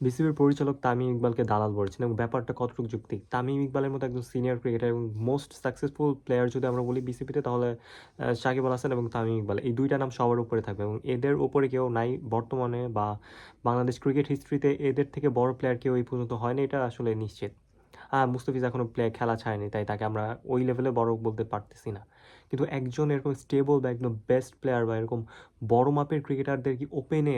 বিসিবির পরিচালক তামিম ইকবালকে দালাল বলেছেন এবং ব্যাপারটা কতটুকু যুক্তি? তামিম ইকবালের মতো একজন সিনিয়র ক্রিকেটার এবং মোস্ট সাকসেসফুল প্লেয়ার যদি আমরা বলি বিসিবিতে, তাহলে সাকিব আল হাসান এবং তামিম ইকবাল, এই দুইটা নাম সবার উপরে থাকবে এবং এদের উপরে কেউ নাই বর্তমানে বা বাংলাদেশ ক্রিকেট হিস্ট্রিতে এদের থেকে বড় প্লেয়ার কেউ এই পর্যন্ত হয়নি, এটা আসলে নিশ্চিত। হ্যাঁ মুস্তাফিজ এখনও প্লে খেলা ছাড়েনি, তাই তাকে আমরা ওই লেভেলে বড় বলতে পারতেছি না। কিন্তু একজন এরকম স্টেবল বা একদম বেস্ট প্লেয়ার বা এরকম বড় মাপের ক্রিকেটারদের কি ওপেনে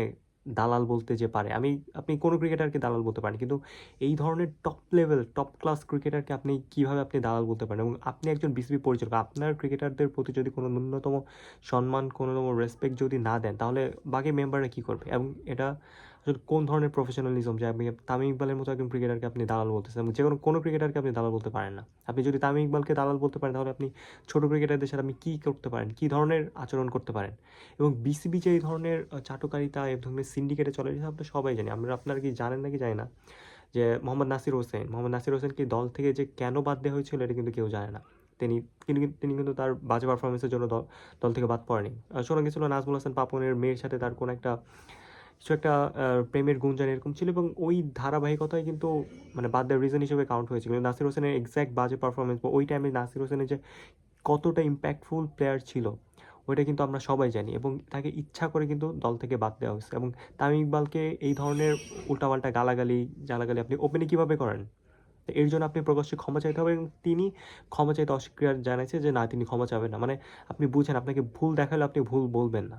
দালাল বলতে যে পারে। আমি, আপনি কোনো ক্রিকেটারকে দালাল বলতে পারেন কিন্তু এই ধরনের টপ লেভেল টপ ক্লাস ক্রিকেটারকে আপনি কীভাবে আপনি দালাল বলতে পারেন? এবং আপনি একজন বিসিবি পরিচালক, আপনার ক্রিকেটারদের প্রতি যদি কোনো ন্যূনতম সম্মান কোনোতম রেসপেক্ট যদি না দেন, তাহলে বাকি মেম্বাররা কী করবে? এবং এটা আসলে কোন ধরনের প্রফেশনালিজম যে আপনি তামিম ইকবালের মতো একজন ক্রিকেটারকে আপনি দালাল বলতেছেন যে কোনো কোনো ক্রিকেটারকে আপনি দালাল বলতে পারেন না। আপনি যদি তামিম ইকবালকে দালাল বলতে পারেন, তাহলে আপনি ছোটো ক্রিকেটারদের সাথে আপনি কী করতে পারেন? কী ধরনের আচরণ করতে পারেন? এবং বিসিবি যে এই ধরনের চাটুকারিতা, এই ধরনের সিন্ডিকেটে চলে, এটা আমরা সবাই জানি। আমরা আপনার কি জানেন নাকি জানি না যে মোহাম্মদ নাসির হোসেন, মোহাম্মদ নাসির হোসেনকে দল থেকে যে কেন বাদ দেওয়া হয়েছিল, এটা কিন্তু কেউ জানে না। তিনি কিন্তু তিনি কিন্তু তার বাজে পারফরমেন্সের জন্য দল দল থেকে বাদ পড়েনি। শোনা গেছিল নাজমুল হাসান পাপনের মেয়ের সাথে তার কোনো একটা কিছু একটা প্রেমের গুঞ্জন এরকম ছিল এবং ওই ধারাবাহিকতায় কিন্তু মানে বাদ দেওয়ার রিজন হিসেবে কাউন্ট হয়েছিল কিন্তু নাসির হোসেনের এক্স্যাক্ট বাজে পারফরমেন্স বা ওই টাইমে নাসির হোসেনের যে কতটা ইম্প্যাক্টফুল প্লেয়ার ছিল, ওইটা কিন্তু আমরা সবাই জানি এবং তাকে ইচ্ছা করে কিন্তু দল থেকে বাদ দেওয়া হয়েছে। এবং তামিম ইকবালকে এই ধরনের উল্টাপাল্টা গালাগালি, জালাগালি আপনি ওপেনে কীভাবে করেন? এর জন্য আপনি প্রকাশ্যে ক্ষমা চাইতে হবে এবং তিনি ক্ষমা চাইতে অস্বীকার জানাইছে যে, না, তিনি ক্ষমা চাবেন না। মানে আপনি বুঝেন, আপনাকে ভুল দেখালে আপনি ভুল বলবেন না।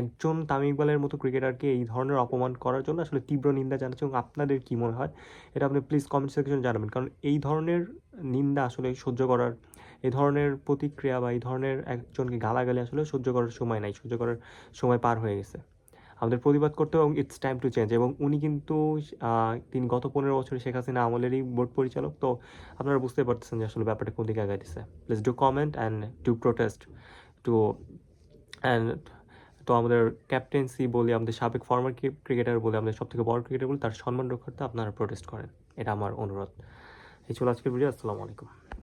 একজন তামিম ইকবালের মতো ক্রিকেটারকে এই ধরনের অপমান করার জন্য আসলে তীব্র নিন্দা জানাচ্ছি এবং আপনাদের কী মনে হয়? এটা আপনি প্লিজ কমেন্ট সেকশনে জানাবেন। কারণ এই ধরনের নিন্দা আসলে সহ্য করার, এই ধরনের প্রতিক্রিয়া বা এই ধরনের একজনকে গালাগালি আসলে সহ্য করার সময় নাই, সহ্য করার সময় পার হয়ে গেছে। আমাদের প্রতিবাদ করতে এবং ইটস টাইম টু চেঞ্জ এবং উনি কিন্তু তিনি গত পনেরো বছরে শেখ হাসিনা আমলেরই বোর্ড পরিচালক, তো আপনারা বুঝতে পারতেছেন যে আসলে ব্যাপারটা কোন দিকে আগাইতেছে please do comment and do protest too and তো আমাদের ক্যাপ্টেন্সি বলি, আমাদের সাবেক ফর্মার ক্রিকেটার বলে, আমাদের সব থেকে বড় ক্রিকেটার বলে, তার সম্মান রক্ষার্থে আপনারা প্রোটেস্ট করেন। এটা আমার অনুরোধ। এই ছিল আজকের ভিডিও আসসালামু আলাইকুম।